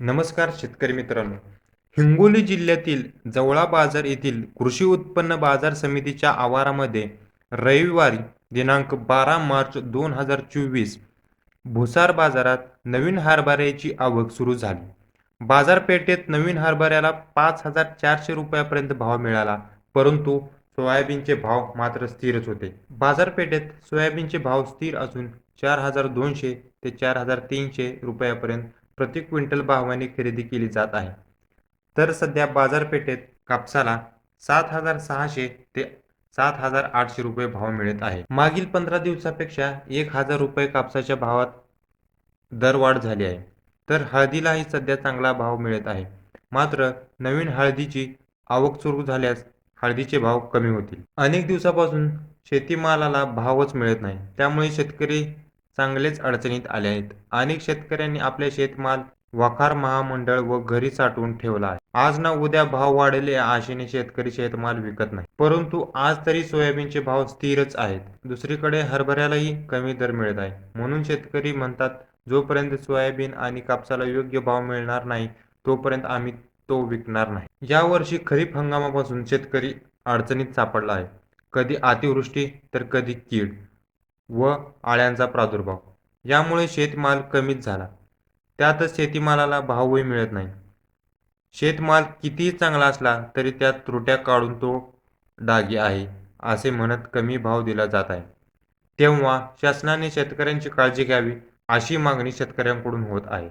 नमस्कार शेतकरी मित्रांनो. हिंगोली जिल्ह्यातील जवळा बाजार येथील कृषी उत्पन्न बाजार समितीच्या आवारामध्ये रविवारी दिनांक बारा मार्च दोन हजार चोवीस भुसार बाजारात नवीन हरभऱ्याची आवक सुरू झाली. बाजारपेठेत नवीन हरभऱ्याला पाच हजार चारशे रुपयापर्यंत भाव मिळाला परंतु सोयाबीनचे भाव मात्र स्थिरच होते. बाजारपेठेत सोयाबीनचे भाव स्थिर असून चार हजार दोनशे ते चार हजार तीनशे रुपयापर्यंत प्रति क्विंटल भावाने खरेदी केली जात आहे. तर सध्या बाजारपेठेत कापसाला सात हजार सहाशे ते सात हजार आठशे रुपये भाव मिळत आहे. मागील पंधरा दिवसापेक्षा एक हजार रुपये कापसाच्या भावात दरवाढ झाली आहे. तर हळदीलाही सध्या चांगला भाव मिळत आहे. मात्र नवीन हळदीची आवक सुरू झाल्यास हळदीचे भाव कमी होतील. अनेक दिवसापासून शेतीमालाला भावच मिळत नाही. त्यामुळे शेतकरी चांगलेच अडचणीत आले आहेत. अनेक शेतकऱ्यांनी आपले शेतमाल वखार महामंडळ व घरी साठवून ठेवला आहे. आज ना उद्या भाव वाढले आशेने शेतकरी शेतमाल विकत नाही. परंतु आज तरी सोयाबीनचे भाव स्थिरच आहेत. दुसरीकडे हरभऱ्यालाही कमी दर मिळत आहे. म्हणून शेतकरी म्हणतात जोपर्यंत सोयाबीन आणि कापसाला योग्य भाव मिळणार नाही तोपर्यंत आम्ही तो विकणार नाही. यावर्षी खरीप हंगामापासून शेतकरी अडचणीत सापडला आहे. कधी अतिवृष्टी तर कधी कीड. व आळ्यांचा प्रादुर्भाव. यामुळे शेतमाल कमीच झाला. त्यातच शेतीमालाला भावही मिळत नाही. शेतमाल कितीही चांगला असला तरी त्यात त्रुट्या काढून तो डागी आहे असे म्हणत कमी भाव दिला जात आहे. तेव्हा शासनाने शेतकऱ्यांची काळजी घ्यावी अशी मागणी शेतकऱ्यांकडून होत आहे.